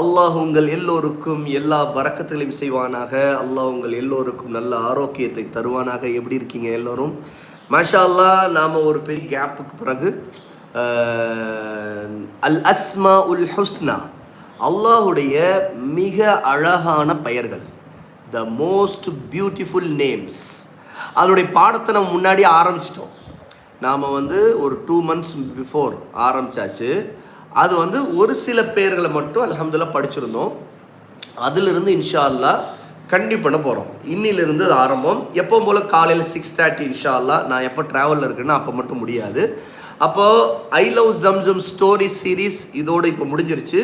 அல்லாஹ் உங்கள் எல்லோருக்கும் எல்லா பறக்கத்துகளையும் செய்வானாக. அல்லாஹ் உங்கள் எல்லோருக்கும் நல்ல ஆரோக்கியத்தை தருவானாக. எப்படி இருக்கீங்க எல்லோரும்? மாஷா அல்லாஹ் நாம் ஒரு பெரிய கேப்புக்கு பிறகு அல் அஸ்மா உல் ஹுஸ்னா அல்லாஹுடைய மிக அழகான பெயர்கள். த மோஸ்ட் பியூட்டிஃபுல் நேம்ஸ் அதனுடைய பாடத்தை நம்ம முன்னாடி ஆரம்பிச்சிட்டோம். நாம் வந்து ஒரு டூ மந்த்ஸ் பிஃபோர் ஆரம்பிச்சாச்சு. அது வந்து ஒரு சில பேர்களை மட்டும் அலமதுல்லா படிச்சிருந்தோம். அதிலிருந்து இன்ஷா அல்லா கண்டி பண்ண போகிறோம் இன்னிலிருந்து அது ஆரம்பம். எப்பவும் போல் காலையில் சிக்ஸ் தேர்ட்டி இன்ஷா அல்லா நான் எப்போ ட்ராவலில் இருக்குன்னா அப்போ மட்டும் முடியாது. அப்போது I love Zamzam story series இதோடு இப்போ முடிஞ்சிருச்சு.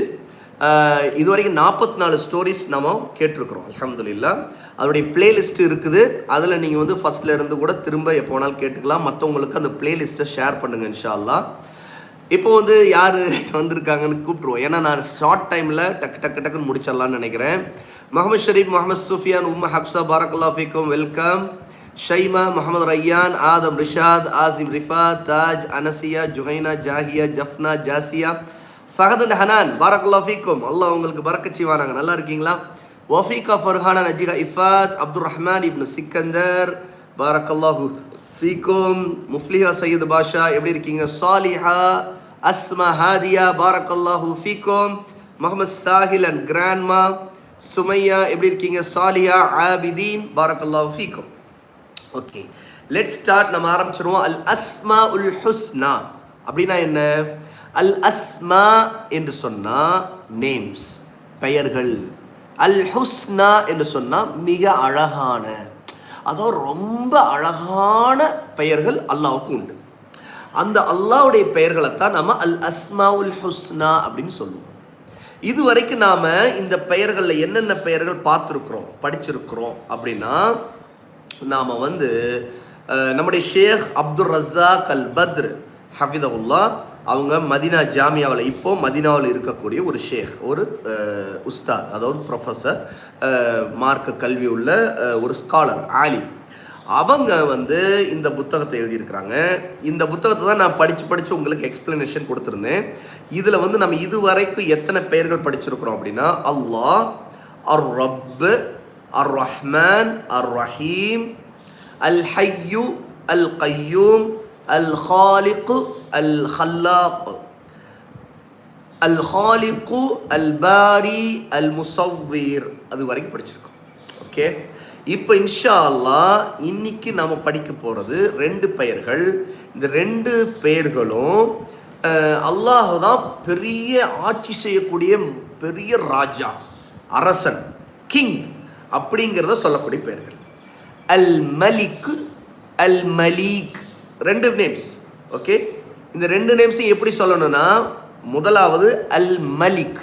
இது வரைக்கும் நாற்பத்தி நாலு ஸ்டோரிஸ் நம்ம கேட்டிருக்கிறோம் அலமதுல்லா அதோடைய பிளேலிஸ்ட் இருக்குது. அதில் நீங்கள் வந்து ஃபஸ்ட்டில் இருந்து கூட திரும்ப எப்போ வேணாலும் கேட்டுக்கலாம். மற்றவங்களுக்கு அந்த பிளேலிஸ்ட்டை ஷேர் பண்ணுங்கள் இன்ஷா அல்லா இப்போ வந்து யார் வந்திருக்காங்கன்னு கூப்பிட்ருவோம் ஏன்னா நான் ஷார்ட் டைமில் டக்கு டக்கு டக்குன்னு முடிச்சிடலான்னு நினைக்கிறேன். முகமது ஷரீப் முகமது சுஃபியான் உம்ம ஹப்சா பாரக்குல்லா ஃபீக்கும் வெல்கம். ஷைமா முகமது ரையான் ஆதம் ரிஷாத் ஆசிம் ரிஃபா தாஜ் அனசியா ஜுஹைனா ஜாஹியா ஜஃப்னா ஜாசியா ஃபஹத் அண்ட் ஹனான் பாரக்கல்லா ஃபீக்கும். அல்லாஹ் உங்களுக்கு பறக்க செய்வானாங்க. நல்லா இருக்கீங்களா? வஃபீகா ஃபர்ஹானா நஜிகா இஃபாத் அப்துல் ரஹ்மான் இப்னு சிக்கந்தர் பாரக்கல்லாஹு ஃபீக்கும். முஃப்லிஹா சையது பாஷா எப்படி இருக்கீங்க? சாலிஹா அஸ்மா ஹாதியா பாரக்கல்லாஹு ஃபீக்கும். Mohammed Sahil and grandma. சுமையா எப்படி இருக்கீங்க? சாலியா ஆபிதீன் பாரக்கல்லாஹு ஃபீகோம் ஓகே லெட் ஸ்டார்ட் நம்ம ஆரம்பிச்சிருவோம். அல் அஸ்மா உல் ஹுஸ்னா. அப்படின்னா என்ன? அல் அஸ்மா என்று சொன்னால் நேம்ஸ் பெயர்கள். அல் ஹுஸ்னா என்று சொன்னால் மிக அழகான அதோ ரொம்ப அழகான பெயர்கள் அல்லாவுக்கு உண்டு. அந்த அல்லாவுடைய பெயர்களை தான் நம்ம அல் அஸ்மா உல் ஹுஸ்னா அப்படின்னு சொல்லுவோம். இது வரைக்கும் நாம் இந்த பெயர்களில் என்னென்ன பெயர்கள் பார்த்துருக்குறோம் படிச்சிருக்கிறோம் அப்படின்னா நாம் வந்து நம்முடைய ஷேக் அப்துல் ரஸாக் அல் பத்ர் ஹஃபிதவுல்லா அவங்க மதினா ஜாமியாவில் இப்போ மதினாவில் இருக்கக்கூடிய ஒரு ஷேக் ஒரு உஸ்தாத் அதாவது ப்ரொஃபஸர் மார்க்க கல்வி உள்ள ஒரு ஸ்காலர் ஆலிம். அவங்க வந்து இந்த புத்தகத்தை எழுதியிருக்கிறாங்க. இந்த புத்தகத்தை தான் நான் படித்து படித்து உங்களுக்கு எக்ஸ்பிளனேஷன் கொடுத்துருந்தேன். இதில் வந்து நம்ம இதுவரைக்கும் எத்தனை பெயர்கள் படிச்சிருக்கிறோம் அப்படின்னா அல்லாஹ் அர் ரப்பு அர் ரஹ்மான் அர் ரஹீம் அல் ஹையு அல் கையூம் அல் ஹாலிக்கு அல் ஹல்லாக் அல் ஹாலிக்கு அல் பாரி அல் முசவ்வீர் அது வரைக்கும் படிச்சிருக்கோம். ஓகே? இப்போ இன்ஷா அல்லாஹ் இன்னைக்கு நம்ம படிக்க போகிறது ரெண்டு பெயர்கள். இந்த ரெண்டு பெயர்களும் அல்லாஹ் தான் பெரிய ஆட்சி செய்யக்கூடிய பெரிய ராஜா அரசன் கிங் அப்படிங்கிறத சொல்லக்கூடிய பெயர்கள். அல் மலிக் அல் மலீக் ரெண்டு நேம்ஸ் ஓகே இந்த ரெண்டு நேம்ஸையும் எப்படி சொல்லணும்னா முதலாவது அல் மலிக்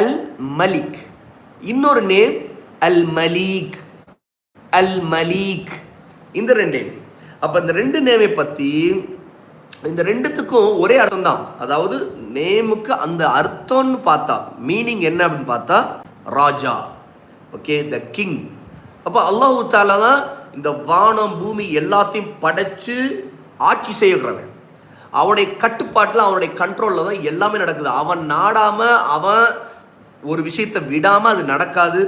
அல் மலிக். இன்னொரு நேம் அல் மலீக் அல் மலீக் இந்த ரெண்டு நேம் அப்போ இந்த ரெண்டு நேமை பற்றி இந்த ரெண்டுத்துக்கும் ஒரே அர்த்தம் தான் அதாவது நேமுக்கு அந்த அர்த்தம்னு பார்த்தா மீனிங் என்ன அப்படின்னு பார்த்தா ராஜா. ஓகே த கிங் அப்போ அல்லாஹு தாலா தான் இந்த வானம் பூமி எல்லாத்தையும் படைச்சு ஆட்சி செய்கிறவன். அவனுடைய கட்டுப்பாட்டில் அவனுடைய கண்ட்ரோலில் தான் எல்லாமே நடக்குது. அவன் நாடாமல் அவன் ஒரு விஷயத்தை விடாமல் அது நடக்காது.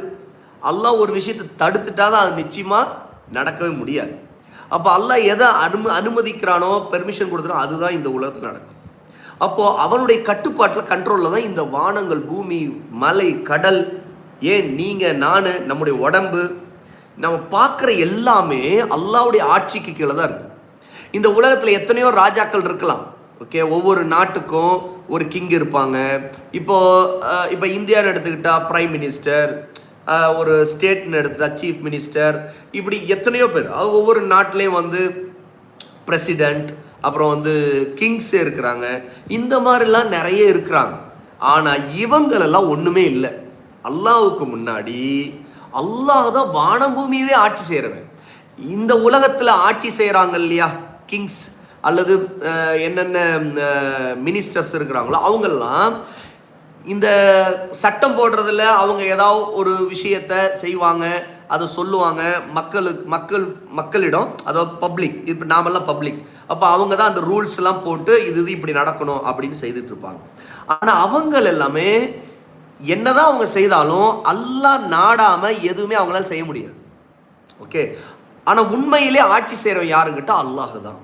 அல்லாஹ் ஒரு விஷயத்தை தடுத்துட்டாதான் அது நிச்சயமாக நடக்கவே முடியாது. அப்போ அல்லாஹ் எதை அனும அனுமதிக்கிறானோ பெர்மிஷன் கொடுத்துறானோ அதுதான் இந்த உலகத்தில் நடக்கும். அப்போது அவனுடைய கட்டுப்பாட்டில் கண்ட்ரோலில் தான் இந்த வானங்கள் பூமி மலை கடல் ஏன் நீங்கள் நான் நம்முடைய உடம்பு நம்ம பார்க்குற எல்லாமே அல்லாவுடைய ஆட்சிக்கு கீழே தான் இருக்கு. இந்த உலகத்தில் எத்தனையோ ராஜாக்கள் இருக்கலாம். ஓகே ஒவ்வொரு நாட்டுக்கும் ஒரு கிங் இருப்பாங்க. இப்போது இப்போ இந்தியான்னு எடுத்துக்கிட்டால் ப்ரைம் மினிஸ்டர் ஒரு ஸ்டேட்னு எடுத்துட்டா சீஃப் மினிஸ்டர் இப்படி எத்தனையோ பேர். அது ஒவ்வொரு நாட்டிலையும் வந்து பிரசிடெண்ட் அப்புறம் வந்து கிங்ஸ் இருக்கிறாங்க. இந்த மாதிரிலாம் நிறைய இருக்கிறாங்க. ஆனால் இவங்களெல்லாம் ஒன்றுமே இல்லை. அல்லாவுக்கு முன்னாடி அல்லாஹ் தான் வானம் பூமியவே ஆட்சி செய்கிறவன் இந்த உலகத்தில் ஆட்சி செய்கிறாங்க இல்லையா? கிங்ஸ் அல்லது என்னென்ன மினிஸ்டர்ஸ் இருக்கிறாங்களோ அவங்கெல்லாம் இந்த சட்டம் போடுறதுல அவங்க ஏதாவது ஒரு விஷயத்த செய்வாங்க அதை சொல்லுவாங்க மக்களுக்கு மக்கள் மக்களிடம் அதாவது பப்ளிக் இப்போ நாமெல்லாம் பப்ளிக் அப்போ அவங்க தான் அந்த ரூல்ஸ் எல்லாம் போட்டு இது இது இப்படி நடக்கணும் அப்படின்னு செய்துட்டு இருப்பாங்க. ஆனால் அவங்கள் எல்லாமே என்னதான் அவங்க செய்தாலும் அல்லா நாடாமல் எதுவுமே அவங்களால செய்ய முடியாது. ஓகே ஆனால் உண்மையிலே ஆட்சி செய்கிறவன் யாருங்கிட்ட? அல்லாஹு தான்.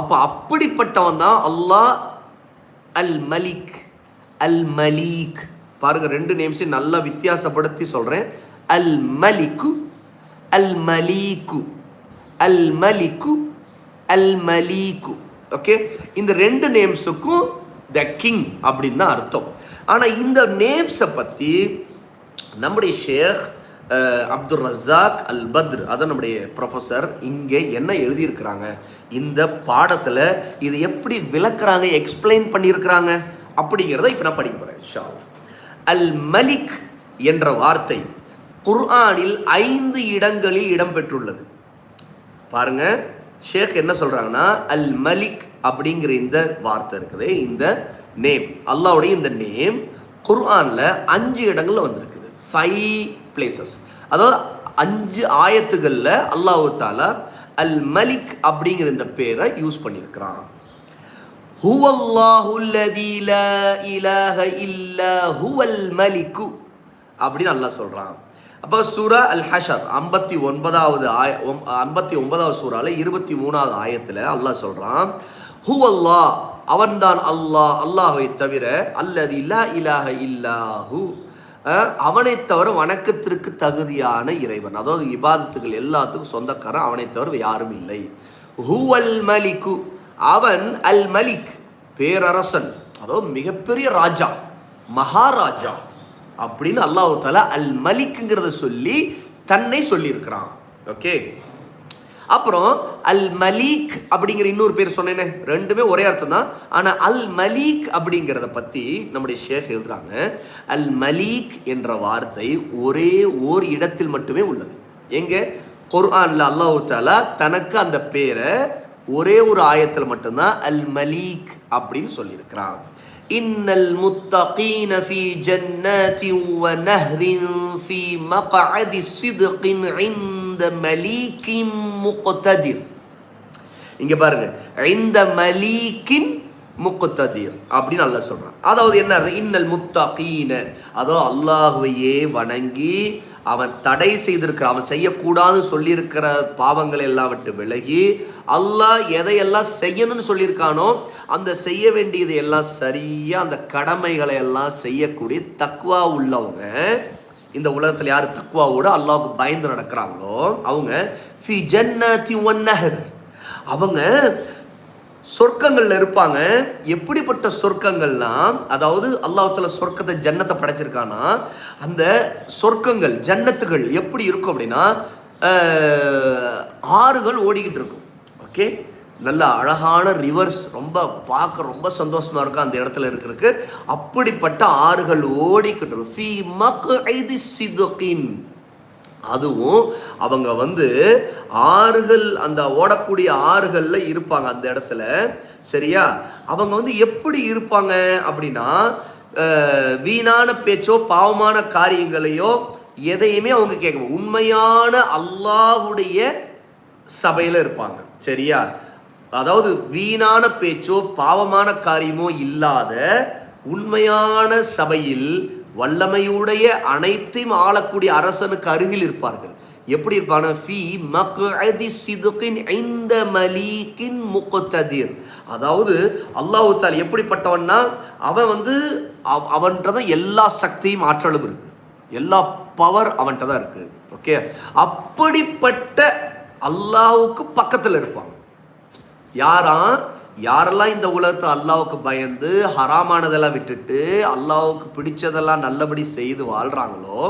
அப்போ அப்படிப்பட்டவன் தான் அல்லாஹ் அல் மலிக் அல் மலீக் பாருங்க ரெண்டு நேம்ஸையும் நல்லா வித்தியாசப்படுத்தி சொல்கிறேன் அல் மலிக்கு அல் மலீக்கு அல் மலிக்கு அல் மலீக்கு ஓகே இந்த ரெண்டு நேம்ஸுக்கும் த கிங் அப்படின்னு தான் அர்த்தம். ஆனால் இந்த நேம்ஸை பற்றி நம்முடைய ஷேக் அப்துல் ரசாக் அல் பத்ர் அதான் நம்முடைய ப்ரொஃபஸர் இங்கே என்ன எழுதியிருக்கிறாங்க? இந்த பாடத்தில் இது எப்படி விளக்குறாங்க எக்ஸ்பிளைன் பண்ணியிருக்கிறாங்க? அப்படிங்கிறத இப்போ நான் படிக்க போகிறேன் ஷா அல் மலிக் என்ற வார்த்தை குர்ஆனில் ஐந்து இடங்களில் இடம்பெற்றுள்ளது. பாருங்க ஷேக் என்ன சொல்கிறாங்கன்னா அல் மலிக் அப்படிங்கிற இந்த வார்த்தை இருக்குது இந்த நேம். அல்லாவுடைய இந்த நேம் குர்ஆனில் அஞ்சு இடங்களில் வந்திருக்குது. ஃபைவ் பிளேசஸ் அதாவது அஞ்சு ஆயத்துகளில் அல்லாஹு தாலா அல் மலிக் அப்படிங்கிற இந்த பேரை யூஸ் பண்ணியிருக்கிறான். هو الله الذي لا إله إلا هو الملك அப்படின்னு அல்லாஹ் சொல்றான். அப்போ சூரா அல் ஹஷர் ஐம்பத்தி ஒன்பதாவது ஆய ஐம்பத்தி ஒன்பதாவது சூறால இருபத்தி மூணாவது ஆயத்தில் அல்லாஹ் சொல்றான் ஹூ அல்லாஹ் அவன்தான் அல்லாஹ் அல்லாஹை தவிர அல்லது இல்லா இலாஹ இல்லாஹு. அவனை தவிர வணக்கத்திற்கு தகுதியான இறைவன். அதாவது இபாதத்துகள் எல்லாத்துக்கும் சொந்தக்காரன் அவனை தவிர யாரும் இல்லை. ஹூவல் மலிக்கு. அவன் அல் மலிக் பேரரசன் அதோ மிகப்பெரிய ராஜா மகாராஜா அப்படின்னு அல்லாஹு தாலா அல் மலிக்குங்கிறத சொல்லி தன்னை சொல்லியிருக்கிறான். ஓகே? அப்புறம் அல் மலீக் அப்படிங்கிற இன்னொரு பேர் சொன்னேனே ரெண்டுமே ஒரே அர்த்தம் தான் ஆனால் அல் மலீக் அப்படிங்கிறத பற்றி நம்முடைய ஷேக் எழுதுறாங்க அல் மலீக் என்ற வார்த்தை ஒரே ஓர் இடத்தில் மட்டுமே உள்ளது. எங்கே? குர்ஆனில் அல்லாஹு தாலா தனக்கு அந்த பேரை ஒரே ஒரு ஆயத்தில் மட்டும்தான் அல் மலீக் அப்படின்னு சொல்லியிருக்கிறான். இன்னல் முத்தகீன ஃபி ஜன்னத்தின் வ நஹ்ரின் ஃபீ மக்அதி சித்கின் இந்த மலீக்கின் முக்ததிர். இங்க பாருங்க. இந்த மலீக்கின் முக்குத்ததீர் அப்படின்னு அல்லாஹ் சொல்றான். அதாவது என்ன? இன்னல் முத்தகீன. அதோ அல்லாஹுவையே வணங்கி அவன் தடை செய்திருக்கிற அவன் செய்யக்கூடாதுன்னு சொல்லியிருக்கிற பாவங்களை எல்லாம் விட்டு விலகி அல்லாஹ் எதையெல்லாம் செய்யணும்னு சொல்லியிருக்கானோ அந்த செய்ய வேண்டியதை எல்லாம் சரியாக அந்த கடமைகளை எல்லாம் செய்யக்கூடிய தக்குவா உள்ளவங்க இந்த உலகத்தில் யார் தக்குவாவோட அல்லாவுக்கு பயந்து நடக்கிறாங்களோ அவங்க ஃபி ஜன்னதி ஒன் நஹர். அவங்க சொர்க்கங்கள்ல இருப்பாங்க. எப்படிப்பட்ட சொர்க்கங்கள்லாம் அதாவது அல்லாஹ்வுத்தால சொர்க்கத்தை ஜன்னத்தை படைச்சிருக்கானா அந்த சொர்க்கங்கள் ஜன்னத்துகள் எப்படி இருக்கும் அப்படின்னா ஆறுகள் ஓடிக்கிட்டு இருக்கும். ஓகே? நல்ல அழகான ரிவர்ஸ் ரொம்ப பார்க்க ரொம்ப சந்தோஷமாக இருக்கும் அந்த இடத்துல இருக்கிறதுக்கு. அப்படிப்பட்ட ஆறுகள் ஓடிக்கிட்டு இருக்கும். ஃபீ மக்ஐதி சிதுகின். அதுவும் அவங்க வந்து ஆறுகள் அந்த ஓடக்கூடிய ஆறுகளில் இருப்பாங்க அந்த இடத்துல. சரியா? அவங்க வந்து எப்படி இருப்பாங்க அப்படின்னா வீணான பேச்சோ பாவமான காரியங்களையோ எதையுமே அவங்க கேட்க உண்மையான அல்லாஹுடைய சபையில் இருப்பாங்க. சரியா? அதாவது வீணான பேச்சோ பாவமான காரியமோ இல்லாத உண்மையான சபையில் வல்லமையுடைய அனைத்தையும் ஆளக்கூடிய அரசனுக்கு அருகில் இருப்பார்கள். எப்படி இருப்பான? ஃபி மக்அதி சிதுகின் இந்த மலீக்கின் முக்குத்ததீர் அதாவது அல்லாஹ் தால் எப்படிப்பட்டவன்னா அவன் வந்து அவ- அவன்கிட்ட தான் எல்லா சக்தியும் ஆற்றலும் இருக்கு. எல்லா பவர் அவன்கிட்ட தான் இருக்கு. ஓகே அப்படிப்பட்ட அல்லாவுக்கு பக்கத்தில் இருப்பான். யாராம் யாரெல்லாம் இந்த உலகத்தில் அல்லாவுக்கு பயந்து ஹராமானதெல்லாம் விட்டுட்டு அல்லாவுக்கு பிடிச்சதெல்லாம் நல்லபடி செய்து வாழ்கிறாங்களோ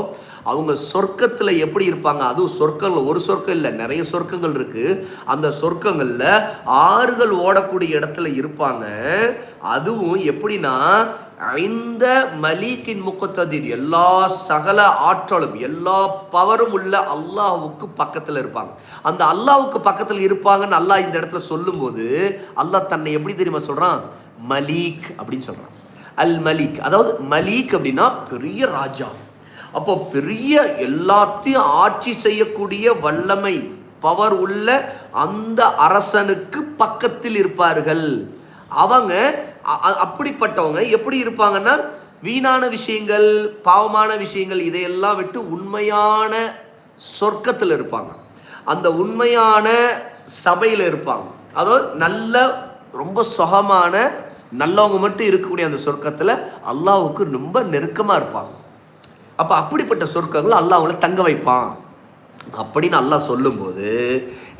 அவங்க சொர்க்கத்தில் எப்படி இருப்பாங்க? அதுவும் சொர்க்கங்கள் ஒரு சொர்க்கம் இல்லை நிறைய சொர்க்கங்கள் இருக்குது அந்த சொர்க்கங்களில் ஆறுகள் ஓடக்கூடிய இடத்துல இருப்பாங்க. அதுவும் எப்படின்னா ஐந்த மலீக்கின் முக்கத்ததிர் எல்லா சகல ஆற்றலும் எல்லா பவரும் உள்ள அல்லாஹுக்கு பக்கத்தில் இருப்பாங்க. அந்த அல்லாஹுக்கு பக்கத்தில் இருப்பாங்கன்னு அல்லாஹ் இந்த இடத்துல சொல்லும்போது அல்லாஹ் தன்னை எப்படி தெரியுமா சொல்கிறான் மலீக் அப்படின்னு சொல்கிறான் அல் மலீக். அதாவது மலீக் அப்படின்னா பெரிய ராஜா. அப்போ பெரிய எல்லாத்தையும் ஆட்சி செய்யக்கூடிய வல்லமை பவர் உள்ள அந்த அரசனுக்கு பக்கத்தில் இருப்பார்கள். அவங்க அப்படிப்பட்டவங்க எப்படி இருப்பாங்கன்னா வீணான விஷயங்கள் பாவமான விஷயங்கள் இதையெல்லாம் விட்டு உண்மையான சொர்க்கத்தில் இருப்பாங்க. அந்த உண்மையான சபையில் இருப்பாங்க. அதாவது நல்ல ரொம்ப சுகமான நல்லவங்க மட்டும் இருக்கக்கூடிய அந்த சொர்க்கத்தில் அல்லாவுக்கு ரொம்ப நெருக்கமாக இருப்பாங்க. அப்போ அப்படிப்பட்ட சொர்க்கங்கள் அல்லாஹ் அவங்கள தங்க வைப்பான். அப்படின்னு அல்லாஹ் சொல்லும்போது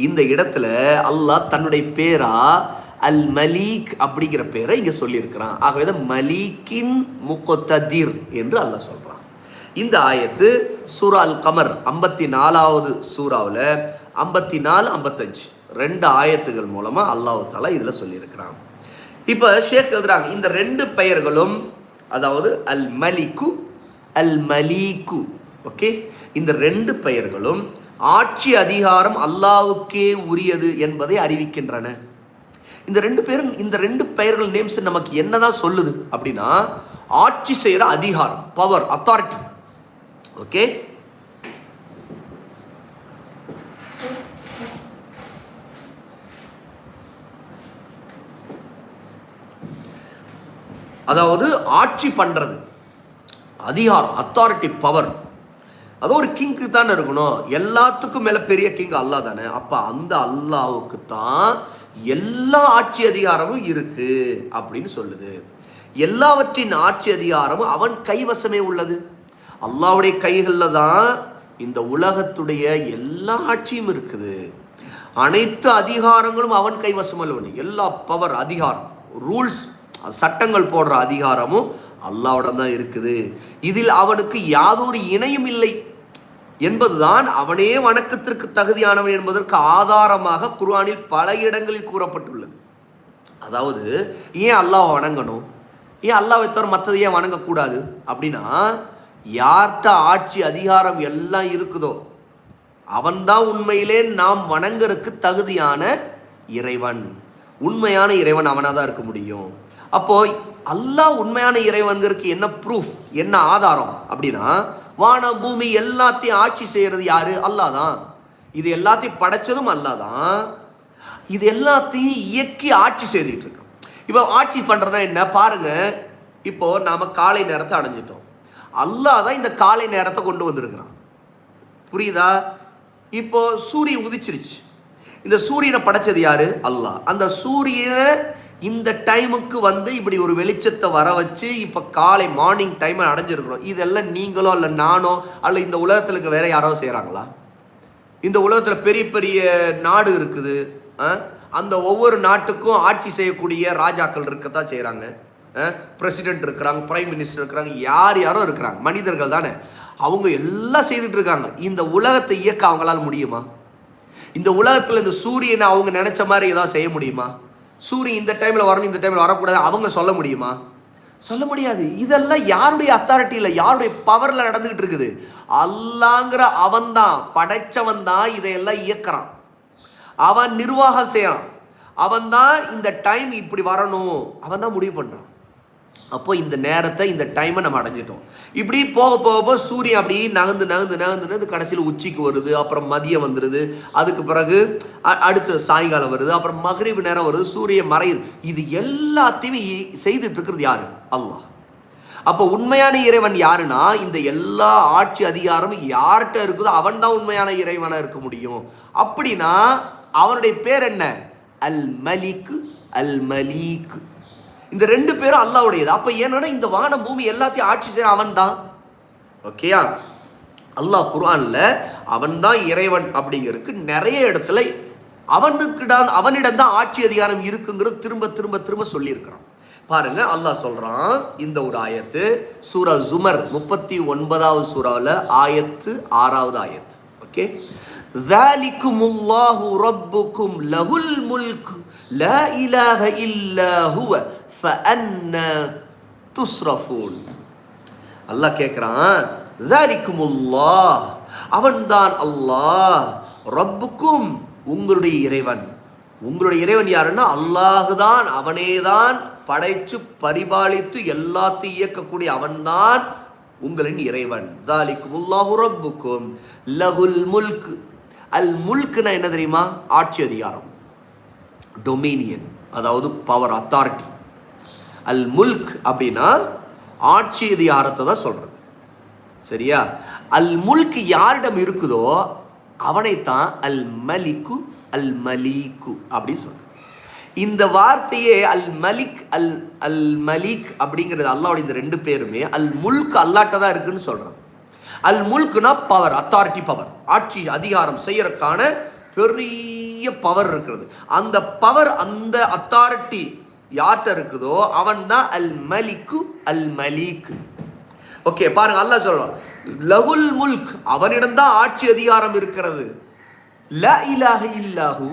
இந்த இடத்துல அல்லாஹ் தன்னுடைய பேரா அல் மலீக் அப்படிங்கிற பேரை இங்கே சொல்லியிருக்கிறான். ஆகவே தான் மலீக்கின் முக்கொத்ததிர் என்று அல்லாஹ் சொல்கிறான் இந்த ஆயத்து சூரா அல் கமர் ஐம்பத்தி நாலாவது சூறாவில் ஐம்பத்தி நாலு ஐம்பத்தஞ்சு ரெண்டு ஆயத்துகள் மூலமாக அல்லாஹு தாலா இதில் சொல்லியிருக்கிறான். இப்போ ஷேக் எழுதுறாங்க இந்த ரெண்டு பெயர்களும் அதாவது அல் மலிக்கு அல் மலீக்கு ஓகே? இந்த ரெண்டு பெயர்களும் ஆட்சி அதிகாரம் அல்லாவுக்கே உரியது என்பதை அறிவிக்கின்றன. இந்த ரெண்டு பேரும் இந்த ரெண்டு பெயர்கள் நேம்ஸ் நமக்கு என்னதான் சொல்லுது அப்படின்னா ஆட்சி செய்கிற அதிகாரம் பவர் அத்தாரிட்டி ஓகே அதாவது ஆட்சி பண்றது அதிகாரம் அத்தாரிட்டி பவர் அது ஒரு கிங்க்கு தானே இருக்கணும். எல்லாத்துக்கும் மேல பெரிய கிங் அல்லாஹ் தானே. அப்ப அந்த அல்லாவுக்கு தான் எல்லா ஆட்சி அதிகாரமும் இருக்கு அப்படின்னு சொல்லுது. எல்லாவற்றின் ஆட்சி அதிகாரமும் அவன் கைவசமே உள்ளது. அல்லாவுடைய கைகளில் தான் இந்த உலகத்துடைய எல்லா ஆட்சியும் இருக்குது. அனைத்து அதிகாரங்களும் அவன் கைவசம் உள்ளவன் எல்லா பவர் அதிகாரம் ரூல்ஸ் சட்டங்கள் போடுற அதிகாரமும் அல்லாவிடம் தான் இருக்குது. இதில் அவனுக்கு யாதொரு இணையும் இல்லை. என்பதுதான் அவனே வணக்கத்திற்கு தகுதியானவன் என்பதற்கு ஆதாரமாக குர்ஆனில் பல இடங்களில் கூறப்பட்டுள்ளது. அதாவது ஏன் அல்லாஹ் வணங்கணும்? ஏன் அல்லாவை தவிர மற்றதை ஏன் வணங்கக்கூடாது? அப்படின்னா யார்கிட்ட ஆட்சி அதிகாரம் எல்லாம் இருக்குதோ அவன்தான் உண்மையிலே நாம் வணங்கறதுக்கு தகுதியான இறைவன். உண்மையான இறைவன் அவனாக தான் இருக்க முடியும். அப்போ அல்லாஹ் உண்மையான இறைவன்கிறதுக்கு என்ன ப்ரூஃப் என்ன ஆதாரம் அப்படின்னா வானம் பூமி எல்லாத்தையும் ஆட்சி செய்கிறது யாரு? அல்லாஹ் தான் இது எல்லாத்தையும் படைச்சதும் அல்லாதான். இது எல்லாத்தையும் இயக்கி ஆட்சி செய்துட்டு இருக்கான். இப்போ ஆட்சி பண்ணுறதுனா என்ன? பாருங்க. இப்போ நாம காலை நேரத்தை அடைஞ்சிட்டோம். அல்லாஹ் தான் இந்த காலை நேரத்தை கொண்டு வந்திருக்கிறான். புரியுதா? இப்போ சூரியன் உதிச்சிருச்சு. இந்த சூரியனை படைச்சது யாரு? அல்லாஹ். அந்த சூரியனை இந்த டைமுக்கு வந்து இப்படி ஒரு வெளிச்சத்தை வர வச்சு இப்போ காலை மார்னிங் டைமை அடைஞ்சிருக்கிறோம். இதெல்லாம் நீங்களோ இல்லை நானோ அல்ல இந்த உலகத்தில் இருக்க வேற யாரோ செய்கிறாங்களா இந்த உலகத்தில் பெரிய பெரிய நாடு இருக்குது. ஆ? அந்த ஒவ்வொரு நாட்டுக்கும் ஆட்சி செய்யக்கூடிய ராஜாக்கள் இருக்கத்தான் செய்கிறாங்க பிரசிடென்ட் இருக்கிறாங்க பிரைம் மினிஸ்டர் இருக்கிறாங்க யார் யாரோ இருக்கிறாங்க. மனிதர்கள் தானே. அவங்க எல்லாம் செய்துட்டு இருக்காங்க. இந்த உலகத்தை இயக்க அவங்களால முடியுமா? இந்த உலகத்தில் இந்த சூரியனை அவங்க நினைச்ச மாதிரி ஏதாவது செய்ய முடியுமா? சூரியன் இந்த டைமில் வரணும் இந்த டைமில் வரக்கூடாது அவங்க சொல்ல முடியுமா? சொல்ல முடியாது. இதெல்லாம் யாருடைய அத்தாரிட்டியில் யாருடைய பவரில் நடந்துக்கிட்டு இருக்குது? அல்லாங்கிற அவன்தான் படைச்சவன் தான் இதையெல்லாம் இயக்கிறான். அவன் நிர்வாகம் செய்யறான். அவன் தான் இந்த டைம் இப்படி வரணும். அவன் தான் முடிவு பண்ணுறான் அப்போ இந்த நேரத்தை இந்த டைமை நம்ம அடைஞ்சிட்டோம். இப்படி போக போக போக சூரியன் அப்படி நகர்ந்து நகர்ந்து நகர்ந்து நகர்ந்து கடைசியில் உச்சிக்கு வருது அப்புறம் மதியம் வந்துடுது அதுக்கு பிறகு அடுத்து சாயங்காலம் வருது அப்புறம் மகரிவு நேரம் வருது சூரியன் மறையுது. இது எல்லாத்தையுமே செய்துட்டு இருக்கிறது யாரு? அல்லாஹ். அப்போ உண்மையான இறைவன் யாருன்னா இந்த எல்லா ஆட்சி அதிகாரமும் யார்கிட்ட இருக்குதோ அவன் தான் உண்மையான இறைவனாக இருக்க முடியும். அப்படின்னா அவனுடைய பேர் என்ன? அல் மலிக் அல் மலீக் இந்த ரெண்டு பேரும் அல்லாஹ்வுடையது அப்ப ஏன்னா இந்த வானம் பூமி எல்லாத்தையும் ஆட்சி செய்ய அவன் தான் ஓகேயா அல்லாஹ் குர்ஆன்ல அவன் தான் இறைவன் அப்படிங்கிறதுக்கு நிறைய இடத்துல அவனுக்கு அவனிடம் தான் ஆட்சி அதிகாரம் இருக்குங்கிறது திரும்ப திரும்ப திரும்ப சொல்லியிருக்கிறான் பாருங்க அல்லாஹ் சொல்றான் இந்த ஒரு ஆயத்து சூரா ஜுமர் முப்பத்தி ஒன்பதாவது சூறாவில் ஆயத்து ஆறாவது ஆயத்து ஓகே ذلكم الله ربكم له الملك لا إله إلا هو துஸ்ரஃபூன் அல்லாஹ் கேட்குறான் ஜாரிக்குமுல்லா அவன்தான் அல்லாஹ் ரப்புக்கும் உங்களுடைய இறைவன். உங்களுடைய இறைவன் யாருன்னா அல்லாஹு தான் அவனே தான் படைச்சு பரிபாலித்து எல்லாத்தையும் இயக்கக்கூடிய அவன்தான் உங்களின் இறைவன். தாலிக்கும் உல்லாஹு ரப்புக்கும். லகுல் முல்க். அல் முல்க்னா என்ன தெரியுமா? ஆட்சி அதிகாரம். டொமினியன் அதாவது பவர் அத்தாரிட்டி அல் முல்க் அப்படின்னா ஆட்சி அதிகாரத்தை தான் சொல்கிறது சரியா? அல் முல்க் யாரிடம் இருக்குதோ அவனைத்தான் அல் மலிக்கு அல் மலீக்கு அப்படின்னு சொல்றது இந்த வார்த்தையே அல் மலிக் அல் அல் மலிக் அப்படிங்கிறது அல்லாவுடைய இந்த ரெண்டு பேருமே அல் முல்க் அல்லாட்ட தான் இருக்குன்னு சொல்றது அல் முல்க்னா பவர் அத்தாரிட்டி பவர் ஆட்சி அதிகாரம் செய்யறதுக்கான பெரிய பவர் இருக்கிறது. அந்த பவர் அந்த அத்தாரிட்டி யார்கிட்ட இருக்குதோ அவன் தான் அல் மலிக்கு அல் மலீக் ஓகே பாருங்க அல்லாஹ் சொல்றான் லகுல் முல்க் அவனிடம்தான் ஆட்சி அதிகாரம் இருக்கிறது. ல இலாக இல்லாஹு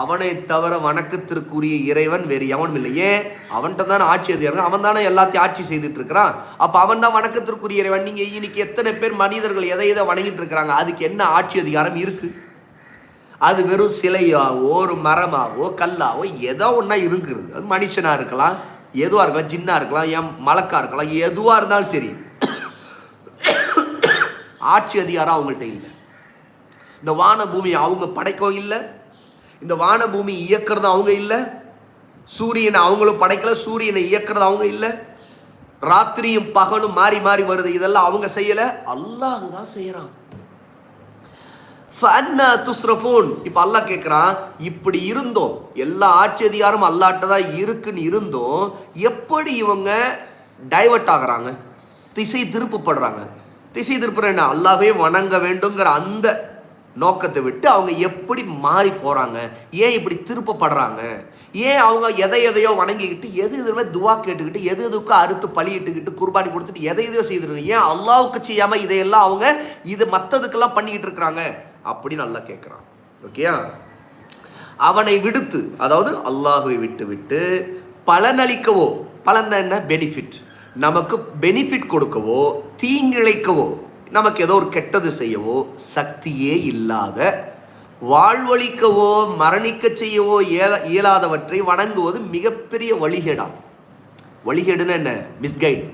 அவனை தவிர வணக்கத்திற்குரிய இறைவன் வேறு எவனும் இல்லை. ஏன்? அவன்கிட்ட தானே ஆட்சி அதிகாரம் அவன் தானே எல்லாத்தையும் ஆட்சி செய்துட்டு இருக்கிறான் அப்போ அவன் தான் வணக்கத்திற்குரிய இறைவன். நீங்கள் இன்னைக்கு எத்தனை பேர் மனிதர்கள் எதை எதை வணங்கிட்டு இருக்கிறாங்க அதுக்கு என்ன ஆட்சி அதிகாரம் இருக்குது அது வெறும் சிலையாவோ ஒரு மரமாவோ கல்லாவோ ஏதோ ஒன்றா இருக்கிறது அது மனுஷனாக இருக்கலாம் எதுவாக இருக்கலாம் ஜின்னாக இருக்கலாம் என் மலக்கா இருக்கலாம் எதுவாக இருந்தாலும் சரி. ஆட்சி அதிகாரம் அவங்கள்ட்ட இல்லை. இந்த வான பூமி அவங்க படைக்கவும் இல்லை. இந்த வான பூமி இயக்கிறது அவங்க இல்லை. சூரியனை அவங்களும் படைக்கல சூரியனை இயக்கிறது அவங்க இல்லை. ராத்திரியும் பகலும் மாறி மாறி வருது. இதெல்லாம் அவங்க செய்யலை. அல்லாஹ் தான் செய்கிறான் ஃபன்னா துஸ்ரஃபோன் இப்போ அல்லாஹ் கேட்குறான் இப்படி இருந்தோம். எல்லா ஆட்சி அதிகாரம் அல்லாட்ட தான் இருக்குன்னு இருந்தோம். எப்படி இவங்க டைவர்ட் ஆகிறாங்க? திசை திருப்பப்படுறாங்க. திசை திருப்புற என்ன? அல்லாவே வணங்க வேண்டுங்கிற அந்த நோக்கத்தை விட்டு அவங்க எப்படி மாறி போகிறாங்க ஏன் இப்படி திருப்பப்படுறாங்க? ஏன் அவங்க எதை எதையோ வணங்கிக்கிட்டு எது எதுவுமே துவா கேட்டுக்கிட்டு எது எதுக்கு அறுத்து பழியிட்டுக்கிட்டு குர்பானி கொடுத்துட்டு எதை எதையோ செய்திருக்காங்க ஏன் அல்லாவுக்கு செய்யாமல் இதையெல்லாம் அவங்க இது மற்றதுக்கெல்லாம் பண்ணிக்கிட்டு இருக்கிறாங்க? அப்படின்னு நல்லா கேட்குறான் ஓகேயா அவனை விடுத்து அதாவது அல்லாஹுவை விட்டு விட்டு பலனளிக்கவோ பலன் என்ன? பெனிஃபிட் நமக்கு பெனிஃபிட் கொடுக்கவோ தீங்கிழைக்கவோ நமக்கு ஏதோ ஒரு கெட்டது செய்யவோ சக்தியே இல்லாத வாழ்வழிக்கவோ மரணிக்க செய்யவோ இயல இயலாதவற்றை வணங்குவது மிகப்பெரிய வழிகேடா வழிகேடுன்னு என்ன? மிஸ்கைட்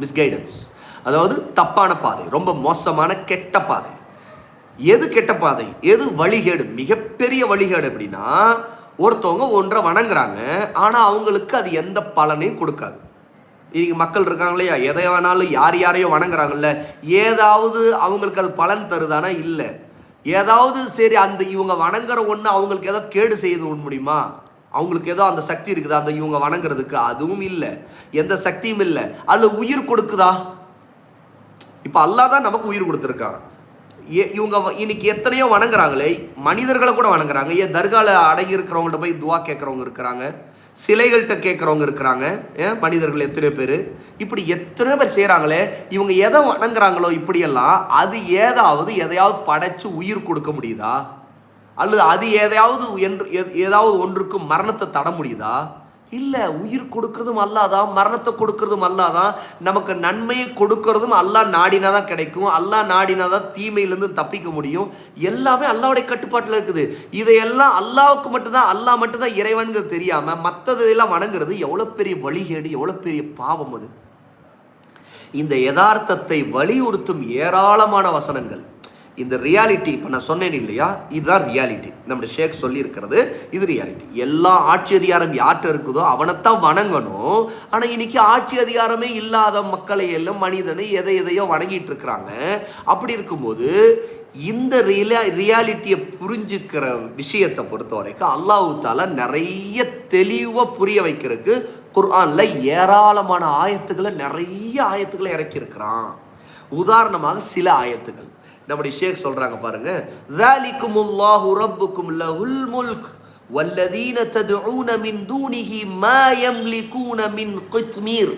மிஸ்கைடன்ஸ் அதாவது தப்பான பாதை ரொம்ப மோசமான கெட்ட பாதை. எது கெட்ட பாதை? எது வழிகேடு? மிகப்பெரிய வழிகேடு அப்படின்னா ஒருத்தவங்க ஒன்றை வணங்குறாங்க. ஆனால் அவங்களுக்கு அது எந்த பலனையும் கொடுக்காது. இன்னைக்கு மக்கள் இருக்காங்க இல்லையா? எதை வேணாலும் யார் யாரையோ வணங்குறாங்கல்ல. ஏதாவது அவங்களுக்கு அது பலன் தருதானா? இல்லை. ஏதாவது சரி அந்த இவங்க வணங்குற ஒன்று அவங்களுக்கு ஏதோ கேடு செய்து முடியுமா? அவங்களுக்கு ஏதோ அந்த சக்தி இருக்குதா அந்த இவங்க வணங்குறதுக்கு அதுவும் இல்லை. எந்த சக்தியும் இல்லை. அதில் உயிர் கொடுக்குதா? இப்போ அல்லாதான் நமக்கு உயிர் கொடுத்துருக்கான். இவங்க வ- இன்னைக்கு எத்தனையோ வணங்குறாங்களே மனிதர்களை கூட வணங்குறாங்க. ஏன் தர்கால அடங்கி இருக்கிறவங்கள்ட்ட போய் துவா கேட்குறவங்க இருக்கிறாங்க சிலைகள்கிட்ட கேட்குறவங்க இருக்கிறாங்க ஏன் மனிதர்கள் எத்தனை பேர். இப்படி எத்தனை பேர் செய்கிறாங்களே இவங்க எதை வணங்குறாங்களோ இப்படியெல்லாம் அது ஏதாவது எதையாவது படைச்சு உயிர் கொடுக்க முடியுதா? அல்லது அது எதையாவது என்று ஏதாவது ஒன்றுக்கு மரணத்தை தட முடியுதா? இல்லை உயிர் கொடுக்கறதும் அல்லாதான் மரணத்தை கொடுக்கறதும் அல்லாதான் நமக்கு நன்மையை கொடுக்கறதும் அல்லாஹ் நாடினா தான் கிடைக்கும். அல்லா நாடினா தான் தீமையிலேருந்து தப்பிக்க முடியும். எல்லாமே அல்லாவுடைய கட்டுப்பாட்டில் இருக்குது. இதையெல்லாம் அல்லாவுக்கு மட்டும்தான் அல்லாஹ் மட்டும்தான் இறைவன்கிறது தெரியாமல் மற்றதெல்லாம் வணங்குறது எவ்வளோ பெரிய வழிகேடு எவ்வளோ பெரிய பாவம் அது. இந்த யதார்த்தத்தை வலியுறுத்தும் ஏராளமான வசனங்கள். இந்த ரியாலிட்டி இப்போ நான் சொன்னேன் இல்லையா? இதுதான் ரியாலிட்டி நம்முடைய ஷேக் சொல்லியிருக்கிறது இது ரியாலிட்டி எல்லா ஆட்சி அதிகாரம் யார்கிட்ட இருக்குதோ அவனைத்தான் வணங்கணும். ஆனால் இன்னைக்கு ஆட்சி அதிகாரமே இல்லாத மக்களை எல்லாம் மனிதனை எதை எதையோ வணங்கிட்டு இருக்கிறாங்க. அப்படி இருக்கும்போது இந்த ரியா ரியாலிட்டியை புரிஞ்சுக்கிற விஷயத்தை பொறுத்த வரைக்கும் அல்லாஹு தாலா நிறைய தெளிவாக புரிய வைக்கிறதுக்கு குர்ஆனில் ஏராளமான ஆயத்துக்களை நிறைய ஆயத்துக்களை இறக்கியிருக்கிறான். உதாரணமாக சில ஆயத்துகள் நம்முடைய ஷேக் சொல்றாங்க பாருங்க ذَلِكُمُ اللَّهُ رَبُّكُمْ لَهُ الْمُلْكُ وَالَّذِينَ تَدْعُونَ مِن دُونِهِ مَا يَمْلِكُونَ مِنْ قِطْمِيرٍ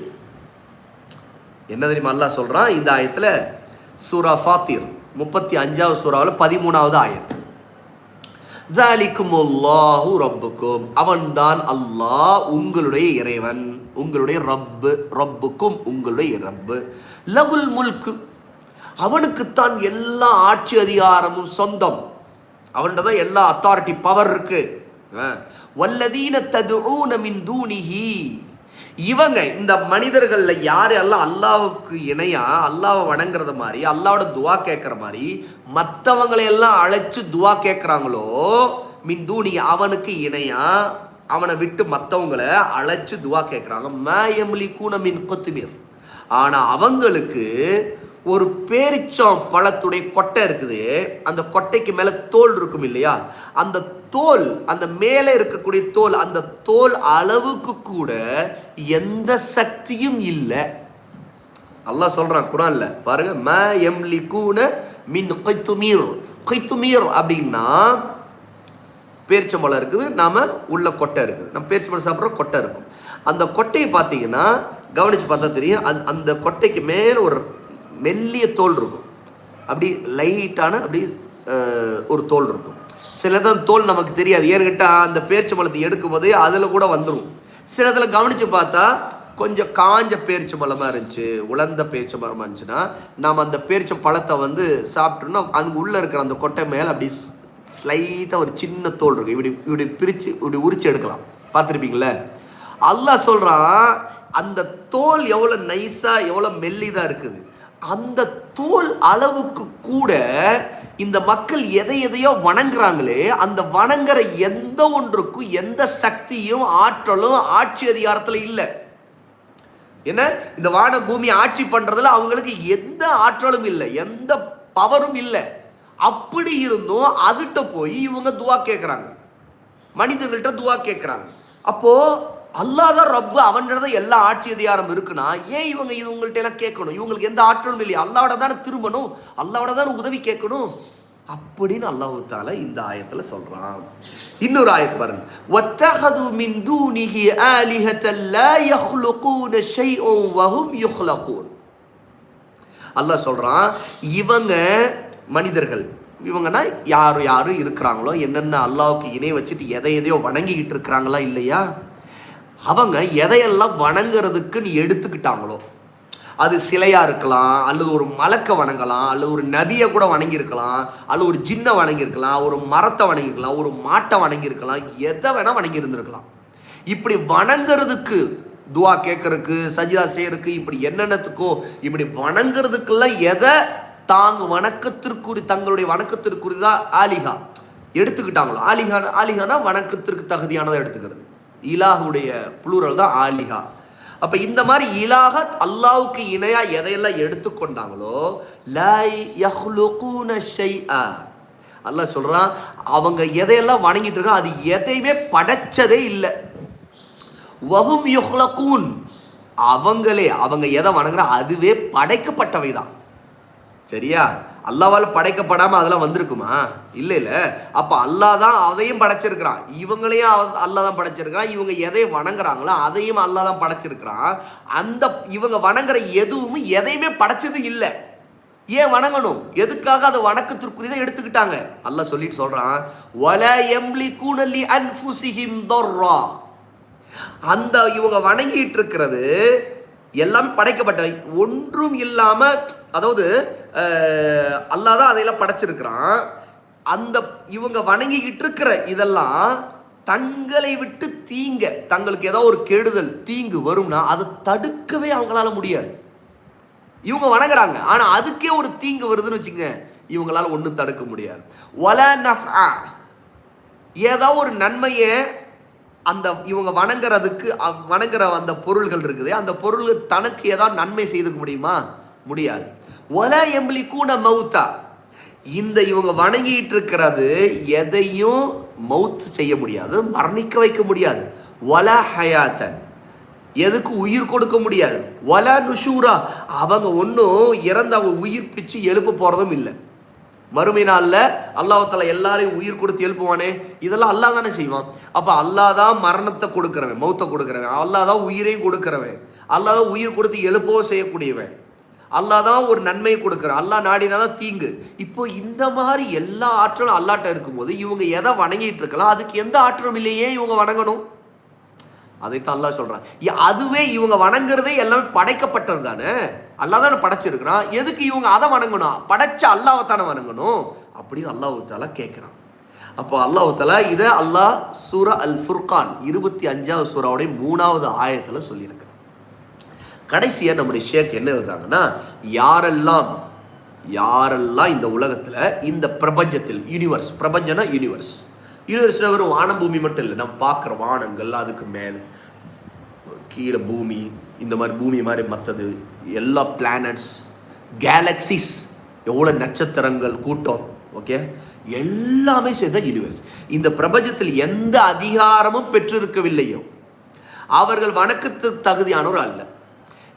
என்ன தெரியுமா அல்லாஹ் சொல்றான் இந்த ஆயத்துல சூரா ஃபாத்திர் முப்பத்தி அஞ்சாவது சூறாவில் பதிமூணாவது ஆயத்து ஜாலிக்குமுல்லாஹு ரப்புக்கும் அவன்தான் அல்லாஹ் உங்களுடைய இறைவன் உங்களுடைய ரப்பு ரப்புக்கும் உங்களுடைய ரப்பு லகுல் முல்கு அவனுக்குத்தான் எல்லா ஆட்சி அதிகாரமும் சொந்தம். அவன்கிட்ட தான் எல்லா அத்தாரிட்டி பவர் இருக்கு. வல்லதீன ததுஊன மின் தூணிஹி இவங்க இந்த மனிதர்களில் யார்? எல்லாம் அல்லாவுக்கு இணையா? அல்லாவை வணங்குறது மாதிரி அல்லாவோட துவா கேட்குற மாதிரி மற்றவங்களை எல்லாம் அழைச்சு துவா கேட்குறாங்களோ மின் தூணி அவனுக்கு இணையா? அவனை விட்டு மற்றவங்களை அழைச்சு துவா கேட்குறாங்க மேயம்லி கூன மின் கொத்துமீர் ஆனால் அவங்களுக்கு ஒரு பேரிச்சம் பழத்துடைய கொட்டை இருக்குது. அந்த கொட்டைக்கு மேலே தோல் இருக்கும் இல்லையா? அந்த தோல் அந்த மேலே இருக்கக்கூடிய தோல் அந்த தோல் அளவுக்கு கூட எந்த சக்தியும் இல்லை. அல்லாஹ் சொல்கிறான் குரான்ல பாருங்க ம எம்லி கூன மின் கொய்த்துமீர் கொய்த்துமீர் அப்படின்னா பேரிச்சம்பழம் இருக்குது நாம் உள்ள கொட்டை இருக்குது. நம்ம பேரிச்சம்பழம் சாப்பிட்றோம் கொட்டை இருக்கும். அந்த கொட்டையை பார்த்தீங்கன்னா கவனிச்சு பார்த்தா தெரியும் அந்த அந்த கொட்டைக்கு மேலே ஒரு மெல்லிய தோல் இருக்கும். அப்படி லைட்டான அப்படி ஒரு தோல் இருக்கும். சிலதான் தோல் நமக்கு தெரியாது. ஏற்கிட்ட கேட்டால் அந்த பழத்தை எடுக்கும் போதே அதில் கூட வந்துடும் சிலதில் கவனித்து பார்த்தா கொஞ்சம் காஞ்ச பேரிச்ச பழமாக இருந்துச்சு உலர்ந்த பேரிச்ச பழமாக இருந்துச்சுன்னா நாம் அந்த பேரிச்ச பழத்தை வந்து சாப்பிட்டோம்னா அங்கே உள்ளே இருக்கிற அந்த கொட்டை மேலே அப்படி ஸ்லைட்டாக ஒரு சின்ன தோல் இருக்கும். இப்படி இப்படி பிரித்து இப்படி உரிச்சு எடுக்கலாம். பார்த்துருப்பீங்களே அல்லாஹ் சொல்கிறான் அந்த தோல் எவ்வளோ நைஸாக எவ்வளோ மெல்லிதாக இருக்குது. அந்த தோல் அளவுக்கு கூட இந்த மக்கள் எதை எதையோ வணங்குறாங்களே அந்த வணங்குற எந்த ஒன்றுக்கும் எந்த சக்தியும் ஆற்றலும் ஆட்சி அதிகாரத்தில் இல்லை. என்ன? இந்த வான பூமி ஆட்சி பண்றதுல அவங்களுக்கு எந்த ஆற்றலும் இல்லை எந்த பவரும் இல்லை. அப்படி இருந்தும் அதுகிட்ட போய் இவங்க துவா கேட்குறாங்க மனிதர்கள்ட்ட துவா கேட்குறாங்க அப்போது அல்லாதான் ரப்பு அவன்கிட்ட எல்லா ஆட்சி அதிகாரம் இருக்குன்னா ஏன் இவங்க இவங்கள்ட்ட எல்லாம் கேட்கணும்? இவங்களுக்கு எந்த ஆற்றலும் இல்லையா? அல்லாவோட தானே திரும்பணும். அல்லாவோட தானே உதவி கேட்கணும். அப்படின்னு அல்லாஹு தால இந்த ஆயத்துல சொல்றான். இன்னொரு ஆயத்து பாருங்க. வத்தஹது மின் தூனிஹி ஆலிஹத்தல் லா யஹ்லுகூன ஷைஉன் வஹும் யுஹ்லகூன். அல்லாஹ் சொல்றான் இவங்க மனிதர்கள் இவங்கன்னா யார் யார் இருக்கிறாங்களோ என்னென்ன அல்லாவுக்கு இணை வச்சுட்டு எதை எதையோ வணங்கிக்கிட்டு இருக்கிறாங்களா இல்லையா? அவங்க எதையெல்லாம் வணங்குறதுக்குன்னு எடுத்துக்கிட்டாங்களோ அது சிலையாக இருக்கலாம் அல்லது ஒரு மலக்க வணங்கலாம் அல்லது ஒரு நபியை கூட வணங்கியிருக்கலாம் அல்லது ஒரு ஜின்னை வணங்கியிருக்கலாம் ஒரு மரத்தை வணங்கியிருக்கலாம் ஒரு மாட்டை வணங்கியிருக்கலாம் எதை வேணால் வணங்கியிருந்துருக்கலாம். இப்படி வணங்குறதுக்கு துவா கேட்கறதுக்கு சஜிதா செய்யறதுக்கு இப்படி என்னென்னத்துக்கோ இப்படி வணங்குறதுக்கெல்லாம் எதை தாங்க வணக்கத்திற்குரி தங்களுடைய வணக்கத்திற்குரி தான் ஆலிகா? எடுத்துக்கிட்டாங்களோ ஆலிகா ஆலிகானா வணக்கத்திற்கு தகுதியானதை எடுத்துக்கிறது. இலாகுடைய புளூரல் தான் ஆலிகா அப்ப இந்த மாதிரி இலாக அல்லாவுக்கு இணையா எதையெல்லாம் எடுத்துக்கொண்டாங்களோ லை அல்லாஹ் சொல்றான் அவங்க எதையெல்லாம் வணங்கிட்டு இருக்கோ அது எதையுமே படைச்சதே இல்லை. வஹும் யுஹ்லகூன். அவங்களே அவங்க எதை வணங்குறா அதுவே படைக்கப்பட்டவை தான் சரியா? அல்லாவால் படைக்கப்படாமல் அதெல்லாம் வந்திருக்குமா? இல்லை இல்லை அப்போ அல்லாஹ் தான் அதையும் படைச்சிருக்கிறான். இவங்களையும் அவ- அல்லாஹ் தான் படைச்சிருக்கிறான். இவங்க எதை வணங்குறாங்களோ அதையும் அல்லாஹ் தான் படைச்சிருக்கிறான். அந்த இவங்க வணங்குற எதுவும் எதையுமே படைச்சது இல்லை. ஏன் வணங்கணும்? எதுக்காக அதை வணக்கத்திற்குரியதை எடுத்துக்கிட்டாங்க? அல்ல சொல்லிட்டு சொல்றான் வல எம்லி கூனலி அன்ஃபுசிஹிம் தொர்ரா. அந்த இவங்க வணங்கிட்டு இருக்கிறது எல்லாமே படைக்கப்பட்ட ஒன்றும் இல்லாம அதாவது அல்லாஹ் தான் அதையெல்லாம் படைச்சிருக்கிறான். அந்த இவங்க வணங்கிக்கிட்டு இருக்கிற இதெல்லாம் தங்களை விட்டு தீங்க. தங்களுக்கு ஏதோ ஒரு கெடுதல் தீங்கு வரும்னா அதை தடுக்கவே அவங்களால முடியாது. இவங்க வணங்குறாங்க. ஆனா அதுக்கே ஒரு தீங்கு வருதுன்னு வச்சுங்க இவங்களால ஒன்றும் தடுக்க முடியாது. வல நஃபா. ஏதோ ஒரு நன்மையை அந்த இவங்க வணங்குறதுக்கு வணங்குற அந்த பொருள்கள் இருக்குது. அந்த பொருள் தனக்கு ஏதாவது நன்மை செய்துக்க முடியுமா? முடியாது. ஒல எம்பளி கூட மவுத்தா இந்த இவங்க வணங்கிட்டு இருக்கிறது எதையும் மவுத் செய்ய முடியாது மரணிக்க வைக்க முடியாது. ஒல ஹயாத்தன் எதுக்கு உயிர் கொடுக்க முடியாது. ஒல நுஷூரா அவங்க ஒன்றும் இறந்து அவங்க உயிர் பிச்சு எழுப்ப போகிறதும் இல்லை. மறுமை நாளில் அல்லாஹால எல்லாரையும் உயிர் கொடுத்து எழுப்புவானே? இதெல்லாம் அல்லாஹ் தானே செய்வான். அப்போ அல்லாஹ் தான் மரணத்தை கொடுக்குறவன் மௌத்தை கொடுக்குறவன். அல்லா தான் உயிரையும் கொடுக்குறவன். அல்லா தான் உயிர் கொடுத்து எழுப்பவும் செய்யக்கூடியவன். அல்லாஹ் தான் ஒரு நன்மையை கொடுக்குறான். அல்லாஹ் நாடினா தான் தீங்கு. இப்போ இந்த மாதிரி எல்லா ஆற்றலும் அல்லாட்ட இருக்கும்போது இவங்க எதை வணங்கிட்டு இருக்கலாம்? அதுக்கு எந்த ஆற்றலும் இல்லையே இவங்க வணங்கணும். அதைத்தான் அல்லா சொல்கிறான் அதுவே இவங்க வணங்குறதே எல்லாமே படைக்கப்பட்டது தானே? அல்லாஹ் தானே படைச்சிருக்கிறான். எதுக்கு இவங்க அதை வணங்கணும்? படைச்ச அல்லாவை தானே வணங்கணும்? அப்படின்னு அல்லாஹ் கேட்குறான் அப்போ அல்லாஹ் இதை அல்லாஹ் சூரா அல் ஃபுர்கான் இருபத்தி அஞ்சாவது சூறாவுடைய மூணாவது ஆயத்தில் சொல்லியிருக்கிறான் கடைசியாக நம்முடைய ஷேக் என்ன எழுதுறாங்கன்னா யாரெல்லாம் யாரெல்லாம் இந்த உலகத்தில் இந்த பிரபஞ்சத்தில் யூனிவர்ஸ் பிரபஞ்சனா யூனிவர்ஸ் யூனிவர்ஸில் வெறும் வானம் பூமி மட்டும் இல்லை நம்ம பார்க்குற வானங்கள் அதுக்கு மேலே கீழே பூமி இந்த மாதிரி பூமி மாதிரி மற்றது எல்லா பிளானட்ஸ் கேலக்சிஸ் எவ்வளோ நட்சத்திரங்கள் கூட்டம் ஓகே எல்லாமே சேர்ந்த யூனிவர்ஸ் இந்த பிரபஞ்சத்தில் எந்த அதிகாரமும் பெற்றிருக்கவில்லையோ அவர்கள் வணக்கத்துக்கு தகுதியானவர் அல்ல.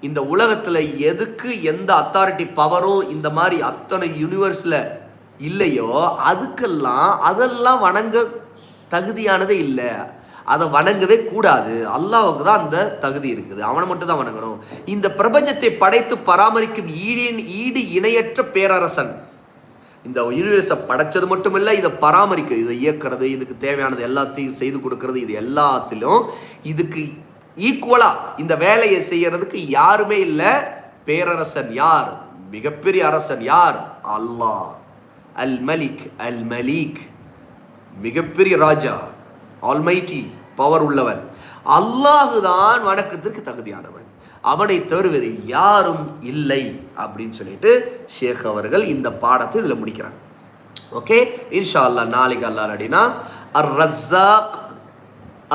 இந்த உலகத்தில் எதுக்கு எந்த அத்தாரிட்டி பவரும் இந்த மாதிரி அத்தனை யூனிவர்ஸில் இல்லையோ அதுக்கெல்லாம் அதெல்லாம் வணங்க தகுதியானதே இல்லை. அதை வணங்கவே கூடாது. அல்லாவுக்கு தான் அந்த தகுதி இருக்குது. அவனை மட்டும் தான் வணங்கணும். இந்த பிரபஞ்சத்தை படைத்து பராமரிக்கும் ஈடின் ஈடு இணையற்ற பேரரசன். இந்த யூனிவர்ஸை படைச்சது மட்டும் இல்லை இதை பராமரிக்க இதை இயக்கிறது இதுக்கு தேவையானது எல்லாத்தையும் செய்து கொடுக்கறது இது எல்லாத்திலும் இதுக்கு ஈக்குவலா இந்த வேலையை செய்யறதுக்கு யாருமே இல்லை. பேரரசன் யார்? மிகப்பெரிய அரசன் யார்? அல்லாஹ். அல் மலிக் அல் மலீக் மிகப்பெரிய ராஜா. ஆல்மைட்டி பவர் உள்ளவன். அல்லாஹு தான் வணக்கத்திற்கு தகுதியானவன். அவனை தவிர வேறு யாரும் இல்லை அப்படின்னு சொல்லிட்டு ஷேக் அவர்கள் இந்த பாடத்தை இதில் முடிக்கிறாங்க. ஓகே? இன்ஷா அல்லாஹ் நாளைக்கு அல்லாஹ் அப்படின்னா அர் ரஸாக்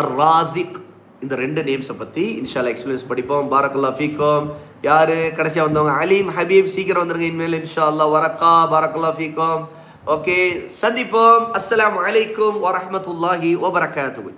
அர் ராசிக் இந்த ரெண்டு நேம்ஸை பற்றி இன்ஷால்லா எக்ஸ்பீரியன்ஸ் படிப்போம். பாரக்குல்லா ஃபீக்கோம். யார்? கடைசியாக வந்தவங்க அலீம் ஹபீப் சீக்கிரம் வந்துருங்க இனிமேல் இன்ஷா அல்லாஹ் வரக்கா பாரக்குல்லா ஃபீக்கோம். ஓகே சந்திப்போம். அஸ்ஸலாமு அலைக்கும் வரஹ்மத்துல்லாஹி வபரகாத்துஹு.